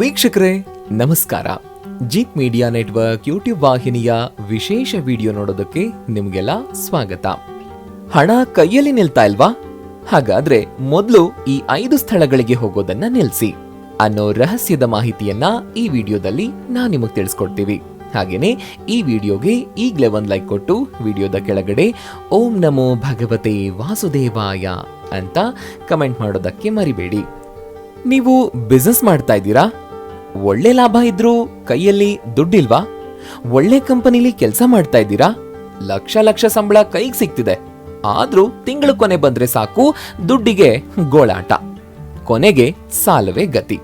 ವೀಕ್ಷಕರೇ, ನಮಸ್ಕಾರ. Jeep media network YouTube ವಾಹಿನಿಯ ವಿಶೇಷ ವಿಡಿಯೋ ನೋಡೋದಕ್ಕೆ ನಿಮಗೆಲ್ಲ ಸ್ವಾಗತ. ಹಣ ಕೈಯಲ್ಲಿ ನಿಲ್ತಾ ಇಲ್ವಾ? ಹಾಗಾದ್ರೆ ಮೊದಲು ಈ ಐದು ಸ್ಥಳಗಳಿಗೆ ಹೋಗೋದನ್ನ ನಿಲ್ಸಿ. ಅನ್ನೋ ರಹಸ್ಯದ ಮಾಹಿತಿಯನ್ನ ಈ ವಿಡಿಯೋದಲ್ಲಿ ನಾ ನಿಮಗೆ ತಿಳಿಸ್ಕೊಡ್ತೀವಿ. ಹಾಗೇನೆ ಈ ವಿಡಿಯೋಗೆ ಈಗಲೇ ಒಂದು ಲೈಕ್ ಕೊಟ್ಟು ವಿಡಿಯೋದ ಕೆಳಗಡೆ ಓಂ ನಮೋ ಭಗವತೆ ವಾಸುದೇವಾಯ ಅಂತ ಕಮೆಂಟ್ ಮಾಡೋದಕ್ಕೆ ಮರಿಬೇಡಿ. ನೀವು ಬಿಸ್ನೆಸ್ ಮಾಡ್ತಾ ಇದ್ದೀರಾ? ಒಳ್ಳೆ ಲಾಭ ಇದ್ರೂ ಕೈಯಲ್ಲಿ ದುಡ್ಡಿಲ್ವಾ? ಒಳ್ಳೆ ಕಂಪನಿಲಿ ಕೆಲಸ ಮಾಡ್ತಾ ಇದ್ದೀರಾ? ಲಕ್ಷ ಲಕ್ಷ ಸಂಬಳ ಕೈಗೆ ಸಿಗ್ತಿದೆ. ಆದ್ರೂ ತಿಂಗಳು ಕೊನೆ ಬಂದ್ರೆ ಸಾಕು, ದುಡ್ಡಿಗೆ ಗೋಳಾಟ. ಕೊನೆಗೆ ಸಾಲವೇ ಗತಿ.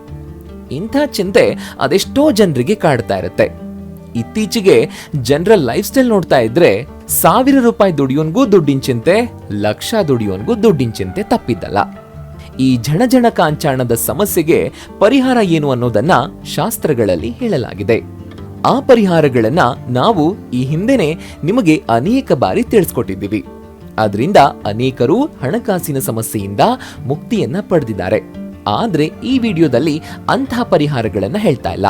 ಇಂಥ ಚಿಂತೆ ಅದೆಷ್ಟೋ ಜನರಿಗೆ ಕಾಡ್ತಾ ಇರುತ್ತೆ. ಇತ್ತೀಚೆಗೆ ಜನರ ಲೈಫ್ ಸ್ಟೈಲ್ ನೋಡ್ತಾ ಇದ್ರೆ ಸಾವಿರ ರೂಪಾಯಿ ದುಡಿಯೋನ್ಗೂ ದುಡ್ಡಿನ ಚಿಂತೆ, ಲಕ್ಷ ದುಡಿಯೋನ್ಗೂ ದುಡ್ಡಿನ ಚಿಂತೆ ತಪ್ಪಿದ್ದಲ್ಲ. ಈ ಜಣಜಣ ಕಾಂಚಾಣದ ಸಮಸ್ಯೆಗೆ ಪರಿಹಾರ ಏನು ಅನ್ನೋದನ್ನ ಶಾಸ್ತ್ರಗಳಲ್ಲಿ ಹೇಳಲಾಗಿದೆ. ಆ ಪರಿಹಾರಗಳನ್ನ ನಾವು ಈ ಹಿಂದೆನೆ ನಿಮಗೆ ಅನೇಕ ಬಾರಿ ತಿಳಿಸ್ಕೊಟ್ಟಿದ್ದೀವಿ. ಆದ್ರಿಂದ ಅನೇಕರು ಹಣಕಾಸಿನ ಸಮಸ್ಯೆಯಿಂದ ಮುಕ್ತಿಯನ್ನ ಪಡೆದಿದ್ದಾರೆ. ಆದ್ರೆ ಈ ವಿಡಿಯೋದಲ್ಲಿ ಅಂತಹ ಪರಿಹಾರಗಳನ್ನ ಹೇಳ್ತಾ ಇಲ್ಲ.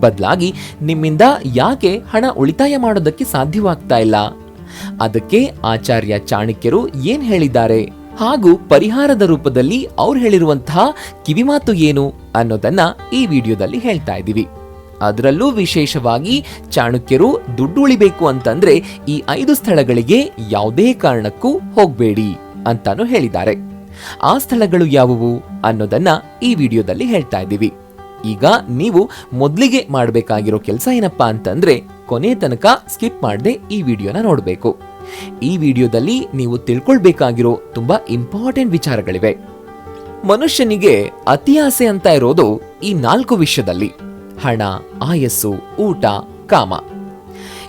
ಬದಲಾಗಿ ನಿಮ್ಮಿಂದ ಯಾಕೆ ಹಣ ಉಳಿತಾಯ ಮಾಡೋದಕ್ಕೆ ಸಾಧ್ಯವಾಗ್ತಾ ಇಲ್ಲ? ಅದಕ್ಕೆ ಆಚಾರ್ಯ ಚಾಣಕ್ಯರು ಏನ್ ಹೇಳಿದ್ದಾರೆ? ಹಾಗೂ ಪರಿಹಾರದ ರೂಪದಲ್ಲಿ ಅವ್ರು ಹೇಳಿರುವಂತಹ ಕಿವಿಮಾತು ಏನು ಅನ್ನೋದನ್ನ ಈ ವಿಡಿಯೋದಲ್ಲಿ ಹೇಳ್ತಾ ಇದ್ದೀವಿ. ಅದರಲ್ಲೂ ವಿಶೇಷವಾಗಿ ಚಾಣಕ್ಯರು ದುಡ್ಡು ಉಳಿಬೇಕು ಅಂತಂದ್ರೆ ಈ ಐದು ಸ್ಥಳಗಳಿಗೆ ಯಾವುದೇ ಕಾರಣಕ್ಕೂ ಹೋಗ್ಬೇಡಿ ಅಂತಾನು ಹೇಳಿದ್ದಾರೆ. ಆ ಸ್ಥಳಗಳು ಯಾವುವು ಅನ್ನೋದನ್ನ ಈ ವಿಡಿಯೋದಲ್ಲಿ ಹೇಳ್ತಾ ಇದ್ದೀವಿ. ಈಗ ನೀವು ಮೊದಲಿಗೆ ಮಾಡಬೇಕಾಗಿರೋ ಕೆಲಸ ಏನಪ್ಪಾ ಅಂತಂದ್ರೆ ಕೊನೆ ತನಕ ಸ್ಕಿಪ್ ಮಾಡದೆ ಈ ವಿಡಿಯೋನ ನೋಡಬೇಕು. ಈ ವಿಡಿಯೋದಲ್ಲಿ ನೀವು ತಿಳ್ಕೊಳ್ಬೇಕಾಗಿರೋ ತುಂಬಾ ಇಂಪಾರ್ಟೆಂಟ್ ವಿಚಾರಗಳಿವೆ. ಮನುಷ್ಯನಿಗೆ ಅತಿ ಆಸೆ ಅಂತ ಇರೋದು ಈ ನಾಲ್ಕು ವಿಷಯದಲ್ಲಿ. ಹಣ, ಆಯಸ್ಸು, ಊಟ, ಕಾಮ.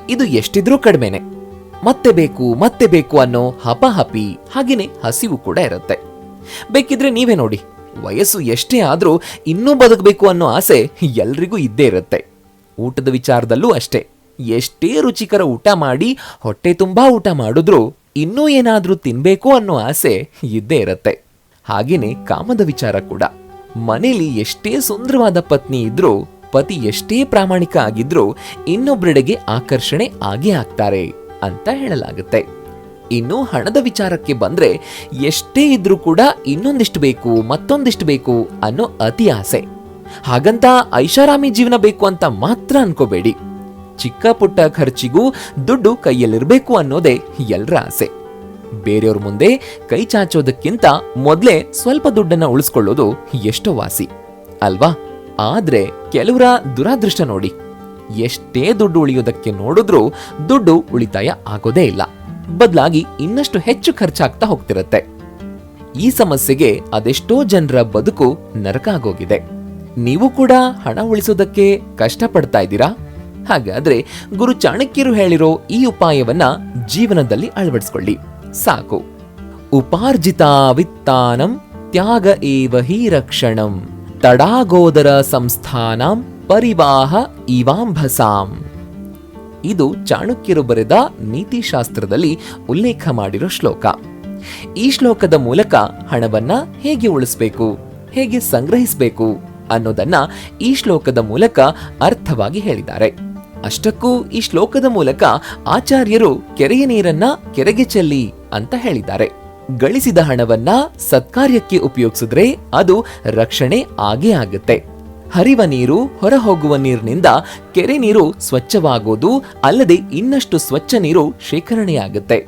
ಇದು ಎಷ್ಟಿದ್ರೂ ಕಡಿಮೆನೆ. ಮತ್ತೆ ಬೇಕು ಮತ್ತೆ ಬೇಕು ಅನ್ನೋ ಹಪಹಪಿ ಹಾಗೇನೆ ಹಸಿವು ಕೂಡ ಇರುತ್ತೆ. ಬೇಕಿದ್ರೆ ನೀವೇ ನೋಡಿ. ವಯಸ್ಸು ಎಷ್ಟೇ ಆದ್ರೂ ಇನ್ನೂ ಬದುಕಬೇಕು ಅನ್ನೋ ಆಸೆ ಎಲ್ರಿಗೂ ಇದ್ದೇ ಇರುತ್ತೆ. ಊಟದ ವಿಚಾರದಲ್ಲೂ ಅಷ್ಟೇ. ಎಷ್ಟೇ ರುಚಿಕರ ಊಟ ಮಾಡಿ, ಹೊಟ್ಟೆ ತುಂಬಾ ಊಟ ಮಾಡಿದ್ರೂ ಇನ್ನೂ ಏನಾದರೂ ತಿನ್ನಬೇಕು ಅನ್ನೋ ಆಸೆ ಇದ್ದೇ ಇರುತ್ತೆ. ಹಾಗೆಯೇ ಕಾಮದ ವಿಚಾರ ಕೂಡ. ಮನೇಲಿ ಎಷ್ಟೇ ಸುಂದರವಾದ ಪತ್ನಿ ಇದ್ರೂ, ಪತಿ ಎಷ್ಟೇ ಪ್ರಾಮಾಣಿಕ ಆಗಿದ್ರೂ ಇನ್ನೊಬ್ಬರೆಡೆಗೆ ಆಕರ್ಷಣೆ ಆಗೇ ಆಗ್ತಾರೆ ಅಂತ ಹೇಳಲಾಗುತ್ತೆ. ಇನ್ನು ಹಣದ ವಿಚಾರಕ್ಕೆ ಬಂದ್ರೆ ಎಷ್ಟೇ ಇದ್ರೂ ಕೂಡ ಇನ್ನೊಂದಿಷ್ಟು ಬೇಕು, ಮತ್ತೊಂದಿಷ್ಟು ಬೇಕು ಅನ್ನೋ ಅತಿ ಆಸೆ. ಹಾಗಂತ ಐಷಾರಾಮಿ ಜೀವನ ಬೇಕು ಅಂತ ಮಾತ್ರ ಅನ್ಕೋಬೇಡಿ. ಚಿಕ್ಕ ಪುಟ್ಟ ಖರ್ಚಿಗೂ ದುಡ್ಡು ಕೈಯಲ್ಲಿರಬೇಕು ಅನ್ನೋದೇ ಎಲ್ಲರ ಆಸೆ. ಬೇರೆಯವ್ರ ಮುಂದೆ ಕೈ ಚಾಚೋದಕ್ಕಿಂತ ಮೊದಲೇ ಸ್ವಲ್ಪ ದುಡ್ಡನ್ನ ಉಳಿಸ್ಕೊಳ್ಳೋದು ಎಷ್ಟೋ ವಾಸಿ. ಅಲ್ವಾ? ಆದ್ರೆ ಕೆಲವರ ದುರಾದೃಷ್ಟ ನೋಡಿ. ಎಷ್ಟೇ ದುಡ್ಡು ಉಳಿಯೋದಕ್ಕೆ ನೋಡಿದ್ರೂ ದುಡ್ಡು ಉಳಿತಾಯ ಆಗೋದೇ ಇಲ್ಲ. ಬದಲಾಗಿ ಇನ್ನಷ್ಟು ಹೆಚ್ಚು ಖರ್ಚಾಗ್ತಾ ಹೋಗ್ತಿರತ್ತೆ. ಈ ಸಮಸ್ಯೆಗೆ ಅದೆಷ್ಟೋ ಜನರ ಬದುಕು ನರಕ ಆಗೋಗಿದೆ ನೀವು ಕೂಡ ಹಣ ಉಳಿಸೋದಕ್ಕೆ ಕಷ್ಟಪಡ್ತಾ ಇದ್ದೀರಾ? ಹಾಗಾದ್ರೆ ಗುರು ಚಾಣಕ್ಯರು ಹೇಳಿರೋ ಈ ಉಪಾಯವನ್ನ ಜೀವನದಲ್ಲಿ ಅಳವಡಿಸಿಕೊಳ್ಳಿ. ಸಾಕು. ಉಪಾರ್ಜಿತ ವಿತ್ತಾನಂ ತ್ಯಾಗ ಏವ ಹಿ ರಕ್ಷಣಂ ತಡಾಗೋದರ ಸಂಸ್ಥಾನಂ ಪರಿವಾಹ ಇವಾಂಭಸಾಂ. ಇದು ಚಾಣಕ್ಯರು ಬರೆದ ನೀತಿಶಾಸ್ತ್ರದಲ್ಲಿ ಉಲ್ಲೇಖ ಮಾಡಿರೋ ಶ್ಲೋಕ. ಈ ಶ್ಲೋಕದ ಮೂಲಕ ಹಣವನ್ನ ಹೇಗೆ ಉಳಿಸ್ಬೇಕು, ಹೇಗೆ ಸಂಗ್ರಹಿಸಬೇಕು ಅನ್ನೋದನ್ನ ಈ ಶ್ಲೋಕದ ಮೂಲಕ ಅರ್ಥವಾಗಿ ಹೇಳಿದ್ದಾರೆ. ಅಷ್ಟಕ್ಕೂ ಈ ಶ್ಲೋಕದ ಮೂಲಕ ಆಚಾರ್ಯರು ಕೆರೆಯ ನೀರನ್ನ ಕೆರೆಗೆ ಚೆಲ್ಲಿ ಅಂತ ಹೇಳಿದ್ದಾರೆ. ಗಳಿಸಿದ ಹಣವನ್ನ ಸತ್ಕಾರ್ಯಕ್ಕೆ ಉಪಯೋಗಿಸಿದ್ರೆ ಅದು ರಕ್ಷಣೆ ಆಗೇ ಆಗುತ್ತೆ. ಹರಿವ ನೀರು ಹೊರ ಹೋಗುವ ನೀರಿನಿಂದ ಕೆರೆ ನೀರು ಸ್ವಚ್ಛವಾಗೋದು ಅಲ್ಲದೆ ಇನ್ನಷ್ಟು ಸ್ವಚ್ಛ ನೀರು ಶೇಖರಣೆಯಾಗುತ್ತೆ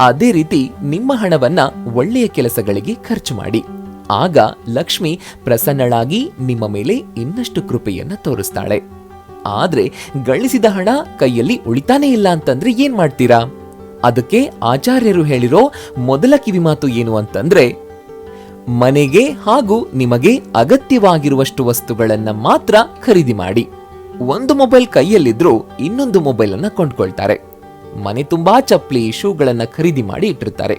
ಅದೇ ರೀತಿ ನಿಮ್ಮ ಹಣವನ್ನ ಒಳ್ಳೆಯ ಕೆಲಸಗಳಿಗೆ ಖರ್ಚು ಮಾಡಿ. ಆಗ ಲಕ್ಷ್ಮಿ ಪ್ರಸನ್ನಳಾಗಿ ನಿಮ್ಮ ಮೇಲೆ ಇನ್ನಷ್ಟು ಕೃಪೆಯನ್ನ ತೋರಿಸ್ತಾಳೆ. ಆದ್ರೆ ಗಳಿಸಿದ ಹಣ ಕೈಯಲ್ಲಿ ಉಳಿತಾನೇ ಇಲ್ಲ ಅಂತಂದ್ರೆ ಏನ್ ಮಾಡ್ತೀರಾ? ಅದಕ್ಕೆ ಆಚಾರ್ಯರು ಹೇಳಿರೋ ಮೊದಲ ಕಿವಿಮಾತು ಏನು ಅಂತಂದ್ರೆ, ಮನೆಗೆ ಹಾಗೂ ನಿಮಗೆ ಅಗತ್ಯವಾಗಿರುವಷ್ಟು ವಸ್ತುಗಳನ್ನ ಮಾತ್ರ ಖರೀದಿ ಮಾಡಿ. ಒಂದು ಮೊಬೈಲ್ ಕೈಯಲ್ಲಿದ್ರೂ ಇನ್ನೊಂದು ಮೊಬೈಲ್ ಅನ್ನ ಕೊಂಡ್ಕೊಳ್ತಾರೆ. ಮನೆ ತುಂಬಾ ಚಪ್ಪಲಿ ಶೂಗಳನ್ನ ಖರೀದಿ ಮಾಡಿ ಇಟ್ಟಿರ್ತಾರೆ.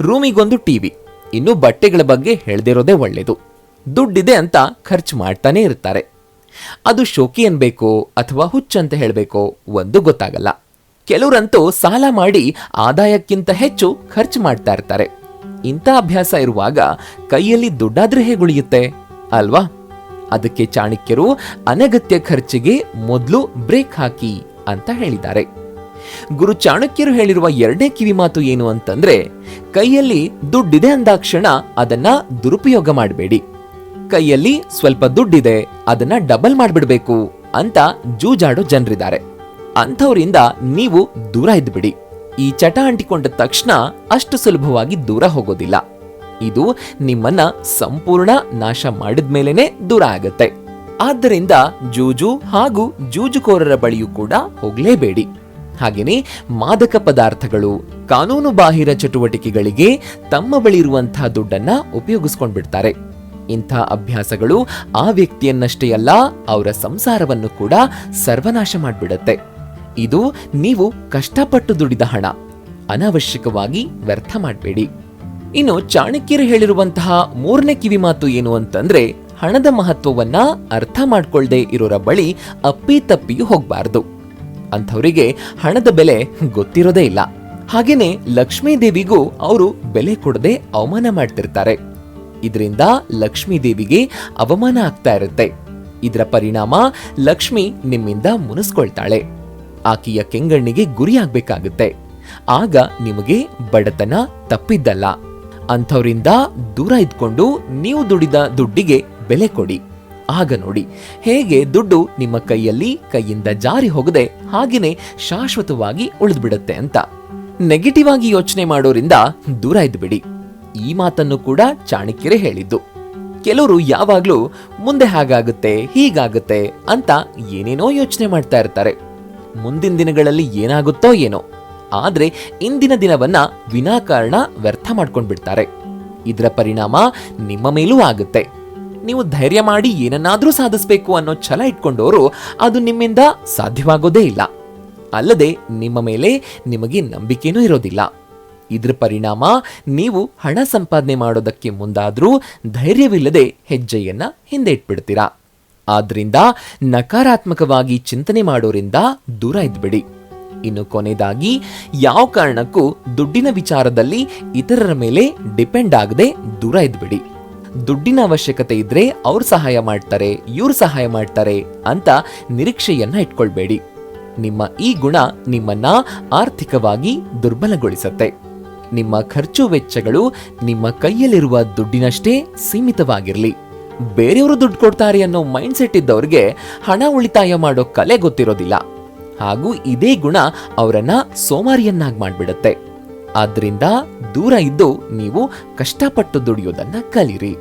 ರೂಮಿಗೊಂದು ಟಿವಿ, ಇನ್ನು ಬಟ್ಟೆಗಳ ಬಗ್ಗೆ ಹೇಳದಿರೋದೇ ಒಳ್ಳೆಯದು ದುಡ್ಡಿದೆ ಅಂತ ಖರ್ಚು ಮಾಡ್ತಾನೆ ಇರ್ತಾರೆ. ಅದು ಶೋಕಿ ಅನ್ಬೇಕು ಅಥವಾ ಹುಚ್ಚಂತ ಹೇಳಬೇಕು ಒಂದು ಗೊತ್ತಾಗಲ್ಲ. ಕೆಲವರಂತೂ ಸಾಲ ಮಾಡಿ ಆದಾಯಕ್ಕಿಂತ ಹೆಚ್ಚು ಖರ್ಚು ಮಾಡ್ತಾ ಇರ್ತಾರೆ. ಇಂಥ ಅಭ್ಯಾಸ ಇರುವಾಗ ಕೈಯಲ್ಲಿ ದುಡ್ಡಾದ್ರೆ ಹೇಗುಳಿಯುತ್ತೆ ಅಲ್ವಾ? ಅದಕ್ಕೆ ಚಾಣಕ್ಯರು ಅನಗತ್ಯ ಖರ್ಚಿಗೆ ಮೊದಲು ಬ್ರೇಕ್ ಹಾಕಿ ಅಂತ ಹೇಳಿದ್ದಾರೆ. ಗುರು ಚಾಣಕ್ಯರು ಹೇಳಿರುವ ಎರಡನೇ ಕಿವಿ ಮಾತು ಏನು ಅಂತಂದ್ರೆ, ಕೈಯಲ್ಲಿ ದುಡ್ಡಿದೆ ಅಂದಾಕ್ಷಣ ಅದನ್ನ ದುರುಪಯೋಗ ಮಾಡಬೇಡಿ. ಕೈಯಲ್ಲಿ ಸ್ವಲ್ಪ ದುಡ್ಡಿದೆ, ಅದನ್ನ ಡಬಲ್ ಮಾಡ್ಬಿಡ್ಬೇಕು ಅಂತ ಜೂಜಾಡೋ ಜನರಿದ್ದಾರೆ. ಅಂಥವರಿಂದ ನೀವು ದೂರ ಇದ್ಬಿಡಿ. ಈ ಚಟ ಅಂಟಿಕೊಂಡ ತಕ್ಷಣ ಅಷ್ಟು ಸುಲಭವಾಗಿ ದೂರ ಹೋಗೋದಿಲ್ಲ. ಇದು ನಿಮ್ಮನ್ನ ಸಂಪೂರ್ಣ ನಾಶ ಮಾಡಿದ್ಮೇಲೇನೆ ದೂರ ಆಗತ್ತೆ. ಆದ್ದರಿಂದ ಜೂಜು ಹಾಗೂ ಜೂಜುಕೋರರ ಬಳಿಯೂ ಕೂಡ ಹೋಗ್ಲೇಬೇಡಿ. ಹಾಗೇನೆ ಮಾದಕ ಪದಾರ್ಥಗಳು, ಕಾನೂನು ಬಾಹಿರ ಚಟುವಟಿಕೆಗಳಿಗೆ ತಮ್ಮ ಬಳಿ ಇರುವಂತಹ ದುಡ್ಡನ್ನ ಉಪಯೋಗಿಸ್ಕೊಂಡ್ಬಿಡ್ತಾರೆ. ಇಂಥ ಅಭ್ಯಾಸಗಳು ಆ ವ್ಯಕ್ತಿಯನ್ನಷ್ಟೇ ಅಲ್ಲ, ಅವರ ಸಂಸಾರವನ್ನು ಕೂಡ ಸರ್ವನಾಶ ಮಾಡಿಬಿಡತ್ತೆ. ಇದು ನೀವು ಕಷ್ಟಪಟ್ಟು ದುಡಿದ ಹಣ. ಅನಾವಶ್ಯಕವಾಗಿ ವ್ಯರ್ಥ ಮಾಡಬೇಡಿ. ಇನ್ನು ಚಾಣಕ್ಯರು ಹೇಳಿರುವಂತಹ ಮೂರನೇ ಕಿವಿ ಮಾತು ಏನು ಅಂತಂದ್ರೆ, ಹಣದ ಮಹತ್ವವನ್ನ ಅರ್ಥ ಮಾಡ್ಕೊಳ್ದೇ ಇರೋರ ಬಳಿ ಅಪ್ಪಿ ತಪ್ಪಿಯೂ ಹೋಗ್ಬಾರ್ದು. ಅಂಥವರಿಗೆ ಹಣದ ಬೆಲೆ ಗೊತ್ತಿರೋದೇ ಇಲ್ಲ. ಹಾಗೇನೆ ಲಕ್ಷ್ಮೀದೇವಿಗೂ ಅವರು ಬೆಲೆ ಕೊಡದೆ ಅವಮಾನ ಮಾಡ್ತಿರ್ತಾರೆ. ಇದರಿಂದ ಲಕ್ಷ್ಮೀ ದೇವಿಗೆ ಅವಮಾನ ಆಗ್ತಾ ಇರುತ್ತೆ. ಇದರ ಪರಿಣಾಮ ಲಕ್ಷ್ಮಿ ನಿಮ್ಮಿಂದ ಮುನಿಸ್ಕೊಳ್ತಾಳೆ. ಆಕೆಯ ಕೆಂಗಣ್ಣಿಗೆ ಗುರಿಯಾಗಬೇಕಾಗುತ್ತೆ. ಆಗ ನಿಮಗೆ ಬಡತನ ತಪ್ಪಿದ್ದಲ್ಲ. ಅಂಥವರಿಂದ ದೂರ ಇದ್ಕೊಂಡು ನೀವು ದುಡಿದ ದುಡ್ಡಿಗೆ ಬೆಲೆ ಕೊಡಿ. ಆಗ ನೋಡಿ, ಹೇಗೆ ದುಡ್ಡು ನಿಮ್ಮ ಕೈಯಲ್ಲಿ ಕೈಯಿಂದ ಜಾರಿ ಹೋಗದೆ ಹಾಗೇನೆ ಶಾಶ್ವತವಾಗಿ ಉಳಿದ್ಬಿಡುತ್ತೆ ಅಂತ. ನೆಗೆಟಿವ್ ಆಗಿ ಯೋಚನೆ ಮಾಡೋರಿಂದ ದೂರ ಇದ್ಬಿಡಿ. ಈ ಮಾತನ್ನು ಕೂಡ ಚಾಣಕ್ಯರೇ ಹೇಳಿದ್ದು. ಕೆಲವರು ಯಾವಾಗಲೂ ಮುಂದೆ ಹಾಗಾಗುತ್ತೆ, ಹೀಗಾಗುತ್ತೆ ಅಂತ ಏನೇನೋ ಯೋಚನೆ ಮಾಡ್ತಾ ಇರ್ತಾರೆ. ಮುಂದಿನ ದಿನಗಳಲ್ಲಿ ಏನಾಗುತ್ತೋ ಏನೋ. ಆದರೆ ಇಂದಿನ ದಿನವನ್ನ ವಿನಾಕಾರಣ ವ್ಯರ್ಥ ಮಾಡ್ಕೊಂಡ್ಬಿಡ್ತಾರೆ. ಇದರ ಪರಿಣಾಮ ನಿಮ್ಮ ಮೇಲೂ ಆಗುತ್ತೆ. ನೀವು ಧೈರ್ಯ ಮಾಡಿ ಏನನ್ನಾದರೂ ಸಾಧಿಸಬೇಕು ಅನ್ನೋ ಛಲ ಇಟ್ಕೊಂಡವರು ಅದು ನಿಮ್ಮಿಂದ ಸಾಧ್ಯವಾಗೋದೇ ಇಲ್ಲ. ಅಲ್ಲದೆ ನಿಮ್ಮ ಮೇಲೆ ನಿಮಗೆ ನಂಬಿಕೆನೂ ಇರೋದಿಲ್ಲ. ಇದ್ರ ಪರಿಣಾಮ ನೀವು ಹಣ ಸಂಪಾದನೆ ಮಾಡೋದಕ್ಕೆ ಮುಂದಾದರೂ ಧೈರ್ಯವಿಲ್ಲದೆ ಹೆಜ್ಜೆಯನ್ನ ಹಿಂದೆ ಇಟ್ಬಿಡ್ತೀರಾ ಆದ್ದರಿಂದ ನಕಾರಾತ್ಮಕವಾಗಿ ಚಿಂತನೆ ಮಾಡೋರಿಂದ ದೂರ ಇದ್ಬಿಡಿ. ಇನ್ನು ಕೊನೆಯದಾಗಿ, ಯಾವ ಕಾರಣಕ್ಕೂ ದುಡ್ಡಿನ ವಿಚಾರದಲ್ಲಿ ಇತರರ ಮೇಲೆ ಡಿಪೆಂಡ್ ಆಗದೆ ದೂರ ಇದ್ಬಿಡಿ. ದುಡ್ಡಿನ ಅವಶ್ಯಕತೆ ಇದ್ರೆ ಅವ್ರು ಸಹಾಯ ಮಾಡ್ತಾರೆ, ಇವ್ರು ಸಹಾಯ ಮಾಡ್ತಾರೆ ಅಂತ ನಿರೀಕ್ಷೆಯನ್ನ ಇಟ್ಕೊಳ್ಬೇಡಿ. ನಿಮ್ಮ ಈ ಗುಣ ನಿಮ್ಮನ್ನ ಆರ್ಥಿಕವಾಗಿ ದುರ್ಬಲಗೊಳಿಸತ್ತೆ. ನಿಮ್ಮ ಖರ್ಚು ವೆಚ್ಚಗಳು ನಿಮ್ಮ ಕೈಯಲ್ಲಿರುವ ದುಡ್ಡಿನಷ್ಟೇ ಸೀಮಿತವಾಗಿರಲಿ. ಬೇರೆಯವರು ದುಡ್ಡು ಕೊಡ್ತಾರೆ ಅನ್ನೋ ಮೈಂಡ್ಸೆಟ್ ಇದ್ದವ್ರಿಗೆ ಹಣ ಉಳಿತಾಯ ಮಾಡೋ ಕಲೆ ಗೊತ್ತಿರೋದಿಲ್ಲ. ಹಾಗೂ ಇದೇ ಗುಣ ಅವರನ್ನ ಸೋಮಾರಿಯನ್ನಾಗಿ ಮಾಡಿಬಿಡುತ್ತೆ. ಆದ್ರಿಂದ ದೂರ ಇದ್ದು ನೀವು ಕಷ್ಟಪಟ್ಟು ದುಡಿಯೋದನ್ನ ಕಲಿರಿ.